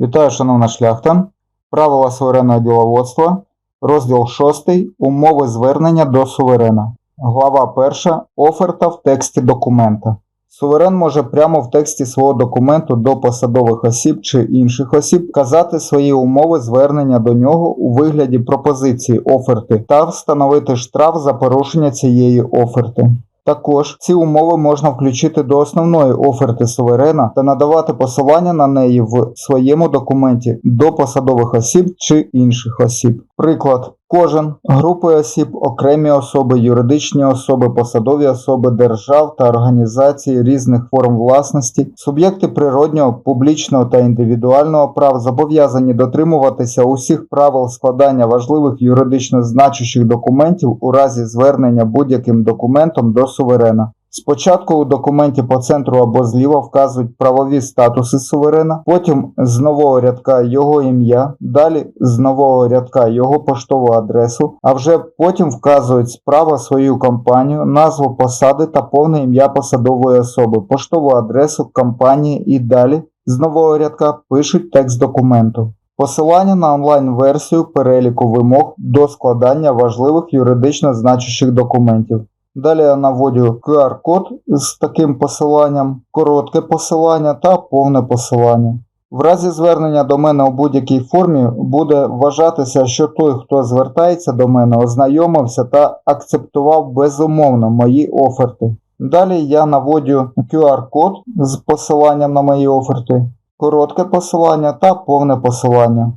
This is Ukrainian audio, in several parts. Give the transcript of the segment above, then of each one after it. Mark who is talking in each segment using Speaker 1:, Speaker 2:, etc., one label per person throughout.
Speaker 1: Вітаю, шановна шляхта. Правила суверенного діловодства. Розділ 6. Умови звернення до суверена. Глава 1. Оферта в тексті документа. Суверен може прямо в тексті свого документу до посадових осіб чи інших осіб вказати свої умови звернення до нього у вигляді пропозиції оферти та встановити штраф за порушення цієї оферти. Також ці умови можна включити до основної оферти суверена та надавати посилання на неї в своєму документі до посадових осіб чи інших осіб. Приклад. Кожен групи осіб, окремі особи, юридичні особи, посадові особи держав та організацій різних форм власності, суб'єкти природнього, публічного та індивідуального прав зобов'язані дотримуватися усіх правил складання важливих юридично значущих документів у разі звернення будь-яким документом до суверена. Спочатку у документі по центру або зліва вказують правові статуси суверена, потім з нового рядка його ім'я, далі з нового рядка його поштову адресу, а вже потім вказують справа свою компанію, назву посади та повне ім'я посадової особи, поштову адресу компанії і далі з нового рядка пишуть текст документу. Посилання на онлайн-версію переліку вимог до складання важливих юридично значущих документів. Далі я наводю QR-код з таким посиланням, коротке посилання та повне посилання. В разі звернення до мене у будь-якій формі буде вважатися, що той, хто звертається до мене, ознайомився та акцептував безумовно мої оферти. Далі я наводю QR-код з посиланням на мої оферти, коротке посилання та повне посилання.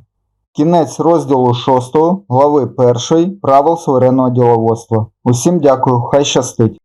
Speaker 1: Кінець розділу 6 глави 1 правил суверенного діловодства. Усім дякую, хай щастить!